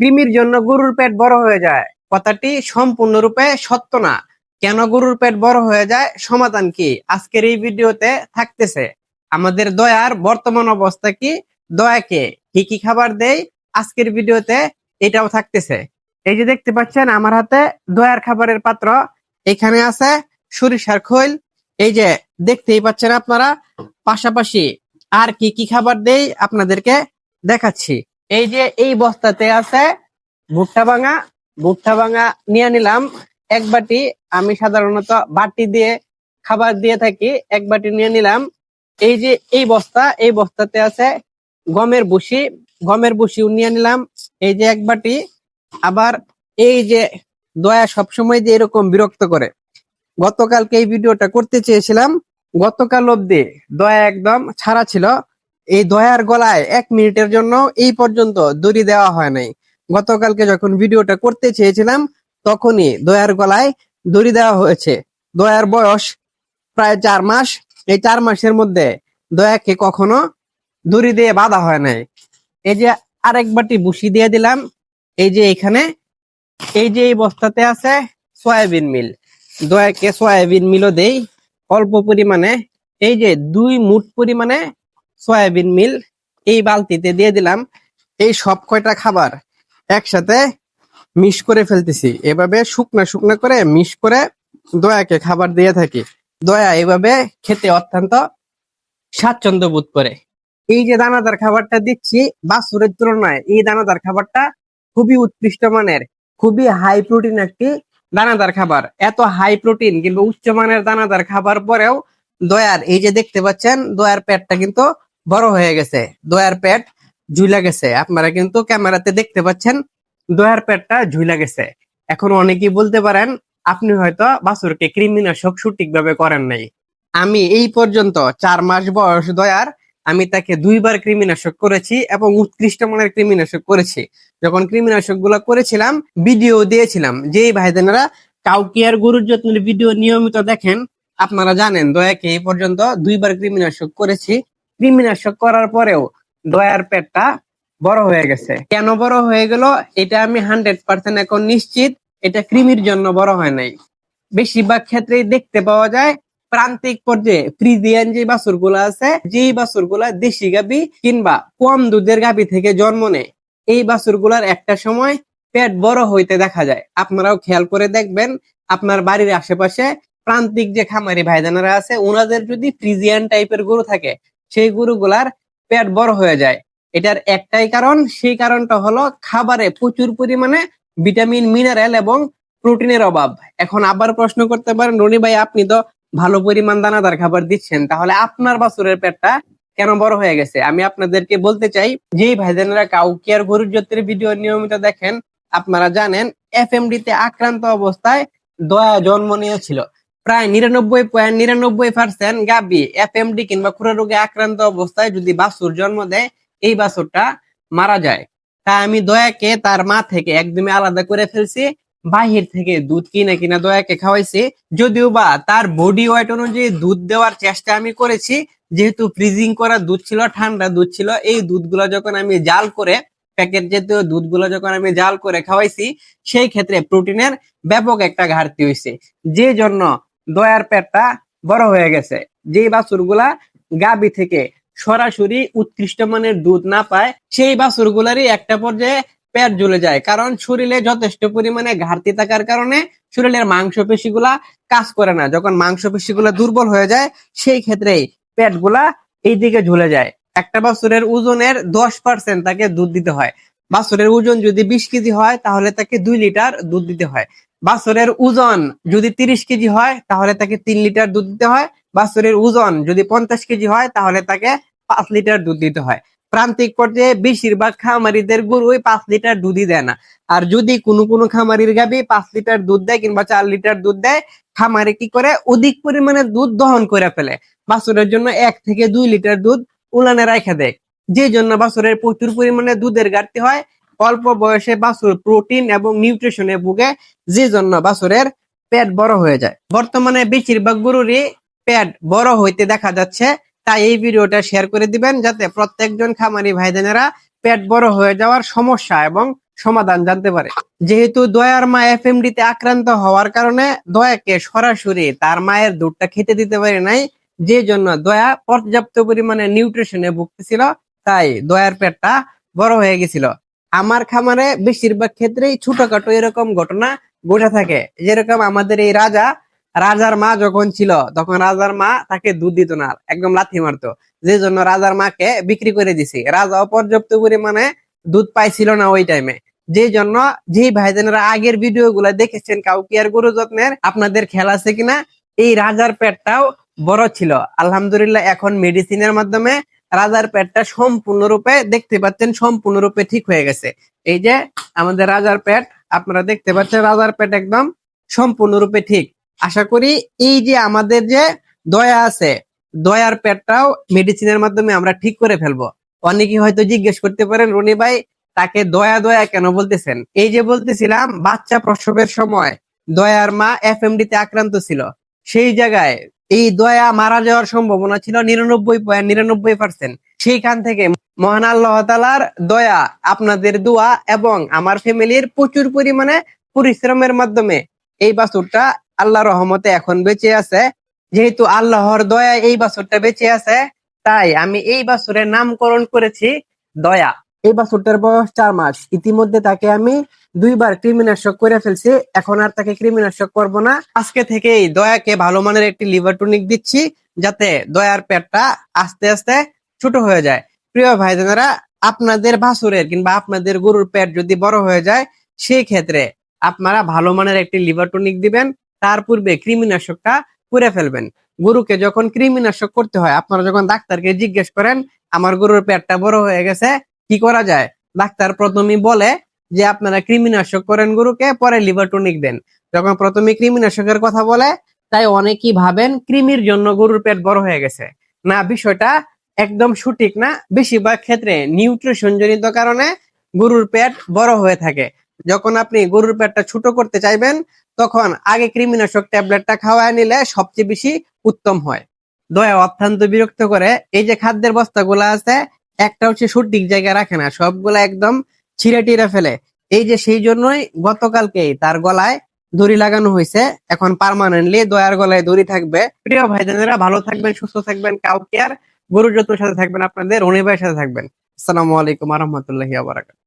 কৃমির জন্য গরুর পেট বড় হয়ে যায়। কথাটি সম্পূর্ণরূপে সত্য না। কেন গরুর পেট বড় হয়ে যায়, সমাধান কি? আজকের এই ভিডিওতে থাকতেছে, আমাদের দয়ার বর্তমান অবস্থা কি? দয়াকে কি? কি খাবার দেয়? আজকের ভিডিওতে এটাও থাকতেছে। এই যে দেখতে পাচ্ছেন, আমার হাতে দয়ার খাবারের পাত্র। এখানে আছে সরিষার খৈল। এই যে দেখতেই পাচ্ছেন আপনারা, পাশাপাশি আর কি কি খাবার দেই আপনাদেরকে দেখাচ্ছি। এই যে এই বস্তাতে আছে ভুট্টা ভাঙা ভুট্টা ভাঙা নিয়ে নিলাম। এক বাটি, আমি সাধারণত বাটি দিয়ে খাবার দিয়ে থাকি, এক বাটি নিয়ে নিলাম। এই যে এই বস্তা, এই বস্তাতে আছে গমের ভুসি, গমের ভুসিও নিয়ে নিলাম। এই যে এক বাটি। আবার এই যে দয়া সবসময় যে এরকম বিরক্ত করে। গতকালকে এই ভিডিওটা করতে চেয়েছিলাম। গতকাল অব্দি দয়া একদম ছাড়া ছিল। এই দয়ার গলায় এক মিনিটের জন্য এই পর্যন্ত দড়ি দেওয়া হয় নাই। গতকালকে যখন ভিডিওটা করতে চেয়েছিলাম, তখনই দয়ার গলায় দড়ি দেওয়া হয়েছে। দয়ার বয়স প্রায় চার মাস। এই চার মাসের মধ্যে দয়াকে কখনো দড়ি দিয়ে বাঁধা হয় নাই। এই যে আরেক বাটি বুসি দিয়ে দিলাম। এই যে এখানে, এই যে এই বস্তাতে আছে সয়াবিন মিল। দয়াকে সয়াবিন মিলও দেই। অল্প পরিমাণে, এই যে দুই মুঠ পরিমাণে সয়াবিন মিল এই বালতিতে দিয়ে দিলাম। এই সব কয়টা খাবার একসাথে মিশ করে ফেলতেছি। এভাবে শুকনা শুকনা করে মিশ করে দয়াকে খাবার দিয়ে থাকি। দয়া এভাবে খেতে অত্যন্ত স্বাচ্ছন্দ্য বোধ করে। এই যে দানাদার খাবারটা দিচ্ছি, বাছুরের তুলনায় এই দানাদার খাবারটা খুবই উৎকৃষ্ট মানের, খুবই হাই প্রোটিন একটি দানাদার খাবার। এত হাই প্রোটিন কিংবা উচ্চমানের দানাদার খাবার পরেও দয়ার এই যে দেখতে পাচ্ছেন, দয়ার পেটটা কিন্তু বড় হয়ে গেছে। দয়ার পেট ঝুলা গেছে। আপনারা কিন্তু ক্যামেরাতে দেখতে পাচ্ছেন, দয়ার পেটটা ঝুলা গেছে। এখন অনেকেই বলতে পারেন, আপনি হয়তো বাছুরকে কৃমিনাশক সঠিকভাবে করেন নাই। আমি এই পর্যন্ত চার মাস বয়স দয়ার, আমি তাকে দুইবার কৃমিনাশক করেছি এবং উৎকৃষ্ট মানের কৃমিনাশক করেছি। যখন কৃমিনাশকগুলা করেছিলাম, ভিডিও দিয়েছিলাম। যেই ভাইদেনেরা কাউকিয়ার গরুর যত্নের ভিডিও নিয়মিত দেখেন, আপনারা জানেন দয়াকে এই পর্যন্ত দুইবার কৃমিনাশক করেছি। কৃমিনাশক করার পরেও দয়ার পেটটা বড় হয়ে গেছে। কেন বড় হয়ে গেল? এটা আমি হান্ড্রেড পার্সেন্ট এখন নিশ্চিত, এটা কৃমির জন্য বড় হয় নাই। বেশিরভাগ ক্ষেত্রেই দেখতে পাওয়া যায়, প্রান্তিক পর্যায়ে ফ্রিজিয়ান যে বাছুরগুলা আছে, যেই বাছুরগুলা দেশি গাবি কিংবা কম দুধের গাবি থেকে জন্ম নেয়, এই বাছুরগুলার একটা সময় পেট বড় হইতে দেখা যায়। আপনারাও খেয়াল করে দেখবেন, আপনার বাড়ির আশেপাশে প্রান্তিক যে খামারি ভাইজানারা আছে ওনাদের যদি ফ্রিজিয়ান টাইপের গরু থাকে সেই গরুগুলার পেট বড় হয়ে যায়। এটার একটাই কারণ, সেই কারণটা হলো খাবারে প্রচুর পরিমাণে ভিটামিন, মিনারেল এবং প্রোটিনের অভাব। এখন আবার প্রশ্ন করতে পারেন, রনি ভাই, আপনি তো ভালো পরিমাণ দানাদার খাবার দিচ্ছেন, তাহলে আপনার বাছুরের পেটটা কেন বড় হয়ে গেছে? আমি আপনাদেরকে বলতে চাই, যেই ভাইজানেরা কাউকিয়ার গরুর যত্নের ভিডিও নিয়মিত দেখেন, আপনারা জানেন, এফএমডি তে আক্রান্ত অবস্থায় দয়া জন্ম নিয়েছিল। প্রায় নিরানব্বই পয়েন্ট, নিরানব্বই পার্সেন্ট গাবি। এফএমডি কিংবা খুরা রোগে আক্রান্ত অবস্থায় যদি বাছুর জন্ম দেয়, এই বাছুরটা মারা যায়। তাই আমি দয়াকে তার মা থেকে একদমই আলাদা করে ফেলছি। বাহির থেকে দুধ কিনে কিনা দয়াকে খাওয়াইছি। যদিও বা তার বডি ওয়েট অনুযায়ী দুধ দেওয়ার চেষ্টা আমি করেছি। যেহেতু ফ্রিজিং করা দুধ ছিল, ঠান্ডা দুধ ছিল, এই দুধগুলো যখন আমি জাল করে প্যাকেট জাতীয় দুধগুলো যখন আমি জাল করে খাওয়াইছি, সেই ক্ষেত্রে প্রোটিনের ব্যাপক একটা ঘাটতি হয়েছে যে জন্য দয়ার পেটটা বড় হয়ে গেছে। যে বাছুরগুলা গাবি থেকে সরাসরি উৎকৃষ্ট মানের দুধ না পায়, সেই বাছুরগুলারই একটা পর্যায়ে পেট জ্বলে যায়। কারণ শরীরে যথেষ্ট পরিমাণে ঘাটতি থাকার কারণে শরীরের মাংসপেশিগুলা কাজ করে না। যখন মাংসপেশিগুলা দুর্বল হয়ে যায়, সেই ক্ষেত্রে পেটগুলা এই দিকে ঝুলে যায়। একটা বাছুরের ওজনের দশ পার্সেন্ট তাকে দুধ দিতে হয়। বাছুরের ওজন যদি বিশ কেজি হয়, তাহলে তাকে দুই লিটার দুধ দিতে হয়। বাছুরের ওজন যদি তিরিশ কেজি হয়, তাহলে তাকে তিন লিটার দুধ দিতে হয়। বাছরের ওজন যদি পঞ্চাশ কেজি হয়, তাহলে তাকে পাঁচ লিটার দুধ দিতে হয়। প্রান্তিক পর্যায়ে বেশিরভাগ খামারিদের গরুই পাঁচ লিটার দুধই দেয় না। আর যদি কোনো কোনো খামারির গাবি পাঁচ লিটার দুধ দেয় কিংবা চার লিটার দুধ দেয়, খামারে কি করে? অধিক পরিমাণে দুধ দহন করে ফেলে। বাছুরের জন্য এক থেকে দুই লিটার দুধ উলানে রাখা দেয়। যে জন্য বাছুরের প্রচুর পরিমাণে দুধের ঘাটতি হয় অল্প বয়সে বাছুর প্রোটিন এবং নিউট্রিশনে ভুগে যে জন্য বাছুরের পেট বড় হয়ে যায়। বর্তমানে বেশিরভাগ গরুরই পেট বড় হইতে দেখা যাচ্ছে, তাই এই ভিডিওটা শেয়ার করে দিবেন যাতে প্রত্যেকজন খামারি ভাইদেনেরা পেট বড় হয়ে যাওয়ার সমস্যা এবং সমাধান জানতে পারে। যেহেতু দয়ার মা এফএমডি তে আক্রান্ত হওয়ার কারণে দয়াকে সরাসরি তার মায়ের দুধটা খেতে দিতে পারে নাই, যে জন্য দয়া পর্যাপ্ত পরিমাণে নিউট্রিশনে ভুগতেছিল, তাই দয়ার পেটটা বড় হয়ে গেছিল। আমার খামারে বেশিরভাগ ক্ষেত্রেই ছোটখাটো এরকম ঘটনা ঘটে থাকে। যেরকম আমাদের এই রাজা, রাজার মা যখন ছিল, তখন রাজার মা তাকে দুধ দিত না, একদম লাথি মারতো। যে জন্য রাজার মাকে বিক্রি করে দিছি। রাজা অপর্যাপ্ত পরিমাণে দুধ পাইছিল না ওই টাইমে যে জন্য যে ভাইজানেরা আগের ভিডিও গুলা দেখেছেন, কাউকে আর গরু যত্নের আপনাদের খেয়াল আছে কিনা? এই রাজার পেটটাও বড় ছিল। আলহামদুলিল্লাহ এখন মেডিসিনের মাধ্যমে রাজার পেটটা সম্পূর্ণরূপে দেখতে পাচ্ছেন, সম্পূর্ণরূপে ঠিক হয়ে গেছে। এই যে আমাদের রাজার পেট, আপনারা দেখতে পাচ্ছেন রাজার পেট একদম সম্পূর্ণরূপে ঠিক। আশা করি এই যে আমাদের যে দয়া আছে, দয়ার পেটটাও মেডিসিনের মাধ্যমে আমরা ঠিক করে ফেলব। অনেকে হয়তো জিজ্ঞেস করতে পারেন, রনি ভাই, তাকে দয়া দয়া কেন বলতেছেন? এই যে বলতেছিলাম, বাচ্চা প্রসবের সময় দয়ার মা এফএমডি তে আক্রান্ত ছিল। সেই জায়গায় এই দয়া মারা যাওয়ার সম্ভাবনা ছিল নিরানব্বই পয়েন্ট, নিরানব্বই পার্সেন্ট সেইখান থেকে মহান আল্লাহ তালার দয়া, আপনাদের দোয়া এবং আমার ফ্যামিলির প্রচুর পরিমাণে পরিশ্রমের মাধ্যমে এই বাছুরটা আল্লাহ রহমতে এখন বেঁচে আছে। যেহেতু আল্লাহর দয়া এই বাছুরটা বেঁচে আছে, তাই আমি এই বাছুরের নামকরণ করেছি দয়া। এই বাছুরটার বয়স চার মাস। ইতিমধ্যে তাকে আমি দুইবার কৃমিনাশক করে ফেলছি, এখন আর তাকে কৃমিনাশক করব না। আজকে থেকেই দয়াকে ভালো মানের একটি লিভার টনিক দিচ্ছি, যাতে দয়ার পেটটা আস্তে আস্তে ছোট হয়ে যায়। প্রিয় ভাইজানেরা, আপনাদের বাছুরের কিংবা আপনাদের গরুর পেট যদি বড় হয়ে যায় সেই ক্ষেত্রে আপনারা ভালো মানের একটি লিভার টনিক দিবেন, তার পূর্বে কৃমিনাশকটা করে ফেলবেন। গরুকে যখন কৃমিনাশক করতে হয়, আপনারা যখন ডাক্তারকে জিজ্ঞেস করেন, আমার গরুর পেটটা বড় হয়ে গেছে, কি করা যায়? ডাক্তার প্রথমেই বলে যে আপনারা কৃমিনাশক করেন গরুকে, পরে লিভার টনিক দেন। যখন প্রথমে কৃমিনাশকের কথা বলে, তাই অনেকেই ভাবেন কৃমির জন্য গরুর পেট বড় হয়ে গেছে। না, বিষয়টা একদম সঠিক না। বেশিরভাগ ক্ষেত্রে নিউট্রিশন জনিত কারণে গরুর পেট বড় হয়ে থাকে। যখন আপনি গরুর পেটটা ছোট করতে চাইবেন, তখন আগে কৃমিনাশক ট্যাবলেটটা খাওয়ায় নিলে সবচেয়ে বেশি উত্তম হয়। দয়া অত্যন্ত বিরক্ত করে এই যে খাদ্যের বস্তাগুলো আছে, একটা হচ্ছে সঠিক জায়গায় রাখে না। সবগুলা একদম ছিঁড়ে টিড়ে ফেলে। এই যে সেই জন্যই গতকালকে তার গলায় দড়ি লাগানো হয়েছে। এখন পারমানেন্টলি দয়ার গলায় দড়ি থাকবে। প্রিয় ভাইজানেরা, ভালো থাকবেন, সুস্থ থাকবেন। কাউকে আর গরুর যত্নের সাথে থাকবেন আপনাদের ভাইয়ের সাথে থাকবেন। আসসালামু আলাইকুম আহমতুল্লাহ আবরাকাত